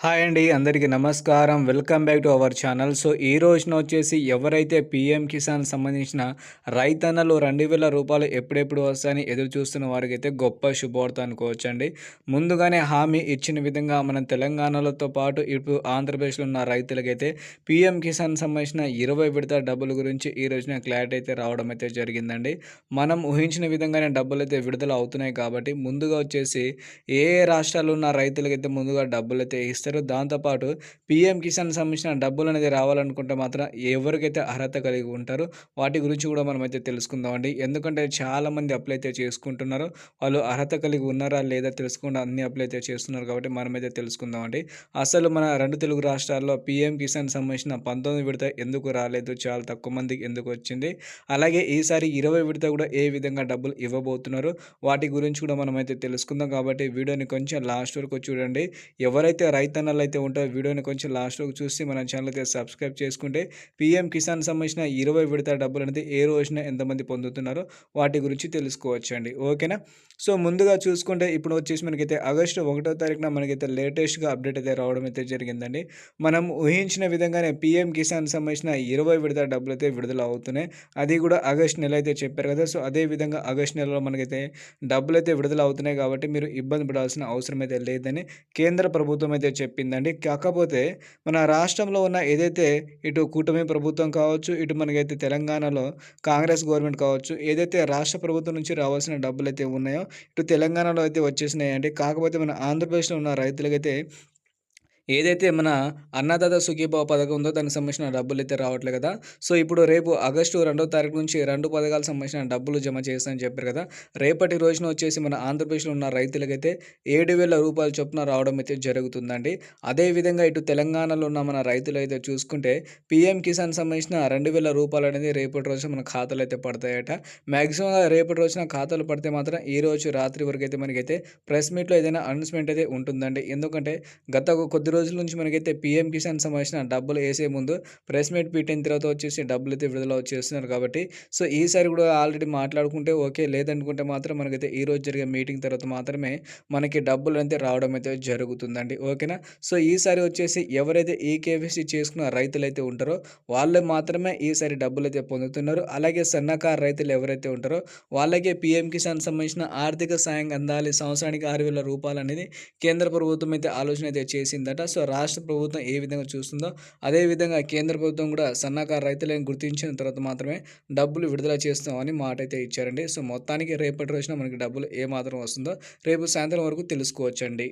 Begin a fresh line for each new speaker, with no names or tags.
Hi అండి అందరికీ నమస్కారం. Welcome back to our channel. So ఈ రోజున వచ్చేసి ఎవరైతే పిఎం కిసాన్ సంబంధించిన రైతన్నలు రెండు వేల రూపాయలు ఎప్పుడెప్పుడు వస్తాయని ఎదురు చూస్తున్న వారికి అయితే గొప్ప శుభవార్త అనుకోవచ్చండి. ముందుగానే హామీ ఇచ్చిన విధంగా మన తెలంగాణలతో పాటు ఇప్పుడు ఆంధ్రప్రదేశ్లో ఉన్న రైతులకైతే పిఎం కిసాన్ సంబంధించిన ఇరవై విడత డబ్బుల గురించి ఈ రోజున క్లారిటీ అయితే రావడం అయితే జరిగిందండి. మనం ఊహించిన విధంగానే డబ్బులు అయితే విడుదల అవుతున్నాయి కాబట్టి ముందుగా వచ్చేసి ఏ ఏ రాష్ట్రాల్లో ఉన్న రైతులకైతే ముందుగా డబ్బులు అయితే ఇస్తారు ఇస్తారు దాంతోపాటు పీఎం కిసాన్ సంబంధించిన డబ్బులు అనేది రావాలనుకుంటే మాత్రం ఎవరికైతే అర్హత కలిగి ఉంటారో వాటి గురించి కూడా మనమైతే తెలుసుకుందామండి ఎందుకంటే చాలామంది అప్లై అయితే చేసుకుంటున్నారు వాళ్ళు అర్హత కలిగి ఉన్నారా లేదా తెలుసుకుంటే అన్ని అప్లై అయితే చేస్తున్నారు కాబట్టి మనమైతే తెలుసుకుందామండి అసలు మన రెండు తెలుగు రాష్ట్రాల్లో పీఎం కిసాన్ సంబంధించిన పంతొమ్మిది విడత ఎందుకు రాలేదు? చాలా తక్కువ మందికి ఎందుకు వచ్చింది? అలాగే ఈసారి ఇరవై విడత కూడా ఏ విధంగా డబ్బులు ఇవ్వబోతున్నారు? వాటి గురించి కూడా మనమైతే తెలుసుకుందాం కాబట్టి వీడియోని కొంచెం లాస్ట్ వరకు చూడండి. ఎవరైతే రైతు ఛానల్ అయితే ఉంటాయి. వీడియోని కొంచెం లాస్ట్లోకి చూసి మన ఛానల్ అయితే సబ్స్క్రైబ్ చేసుకుంటే పీఎం కిసాన్ సంబంధించిన ఇరవై విడత డబ్బులు అనేది ఏ రోజున ఎంతమంది పొందుతున్నారో వాటి గురించి తెలుసుకోవచ్చండి. ఓకేనా? సో ముందుగా చూసుకుంటే ఇప్పుడు వచ్చేసి మనకైతే ఆగస్టు ఒకటో తారీఖున మనకైతే లేటెస్ట్గా అప్డేట్ అయితే రావడం అయితే జరిగిందండి. మనం ఊహించిన విధంగానే పీఎం కిసాన్ సంబంధించిన ఇరవై విడత డబ్బులు అయితే విడుదల అవుతున్నాయి. అది కూడా ఆగస్ట్ నెల అయితే చెప్పారు కదా. సో అదే విధంగా ఆగస్ట్ నెలలో మనకైతే డబ్బులు అయితే విడుదల అవుతున్నాయి కాబట్టి మీరు ఇబ్బంది పడాల్సిన అవసరం అయితే లేదని కేంద్ర ప్రభుత్వం అయితే చెప్పిందండి. కాకపోతే మన రాష్ట్రంలో ఉన్న ఏదైతే ఇటు కూటమి ప్రభుత్వం కావచ్చు ఇటు మనకైతే తెలంగాణలో కాంగ్రెస్ గవర్నమెంట్ కావచ్చు ఏదైతే రాష్ట్ర ప్రభుత్వం నుంచి రావాల్సిన డబ్బులు అయితే ఉన్నాయో ఇటు తెలంగాణలో అయితే వచ్చేసినాయి అండి కాకపోతే మన ఆంధ్రప్రదేశ్లో ఉన్న రైతులకైతే ఏదైతే మన అన్నదాత సుఖీభావ పథకం ఉందో దానికి సంబంధించిన డబ్బులు అయితే రావట్లేదు కదా. సో ఇప్పుడు రేపు ఆగస్టు రెండో తారీఖు నుంచి రెండు పథకాలకు సంబంధించిన డబ్బులు జమ చేస్తానని చెప్పారు కదా. రేపటి రోజున వచ్చేసి మన ఆంధ్రప్రదేశ్లో ఉన్న రైతులకైతే ఏడు వేల రూపాయల చొప్పున రావడం అయితే జరుగుతుందండి. అదేవిధంగా ఇటు తెలంగాణలో ఉన్న మన రైతులు అయితే చూసుకుంటే పిఎం కిసాన్ సంబంధించిన రెండు వేల రూపాయలు అనేది రేపటి రోజున మన ఖాతాలు అయితే పడతాయట. మ్యాక్సిమం రేపటి రోజున ఖాతాలు పడితే మాత్రం ఈ రోజు రాత్రి వరకు అయితే మనకైతే ప్రెస్ మీట్లో ఏదైనా అనౌన్స్మెంట్ అయితే ఉంటుందండి. ఎందుకంటే గత కొద్ది రోజుల నుంచి మనకైతే పీఎం కిసాన్ సంబంధించిన డబ్బులు వేసే ముందు ప్రెస్ మీట్ పెట్టిన తర్వాత వచ్చేసి డబ్బులు అయితే విడుదల చేస్తున్నారు కాబట్టి సో ఈసారి కూడా ఆల్రెడీ మాట్లాడుకుంటే ఓకే లేదనుకుంటే మాత్రం మనకైతే ఈ రోజు జరిగే మీటింగ్ తర్వాత మాత్రమే మనకి డబ్బులు అయితే రావడం అయితే జరుగుతుందండి. ఓకేనా సో ఈసారి వచ్చేసి ఎవరైతే ఈ కేవీసీ చేసుకున్న రైతులు అయితే ఉంటారో వాళ్ళు మాత్రమే ఈసారి డబ్బులు అయితే పొందుతున్నారు. అలాగే సన్నకారు రైతులు ఎవరైతే ఉంటారో వాళ్ళకే పీఎం కిసాన్ సంబంధించిన ఆర్థిక సాయం అందాలి సంవత్సరానికి ఆరు వేల రూపాయలు అనేది కేంద్ర ప్రభుత్వం అయితే ఆలోచన అయితే చేసిందట. సో రాష్ట్ర ప్రభుత్వం ఏ విధంగా చూస్తుందో అదేవిధంగా కేంద్ర ప్రభుత్వం కూడా సన్నకారు రైతులను గుర్తించిన తర్వాత మాత్రమే డబ్బులు విడుదల చేస్తామని మాట అయితే ఇచ్చారండి. సో మొత్తానికి రేపటి రోజున మనకి డబ్బులు ఏ మాత్రం వస్తుందో రేపు సాయంత్రం వరకు తెలుసుకోవచ్చండి.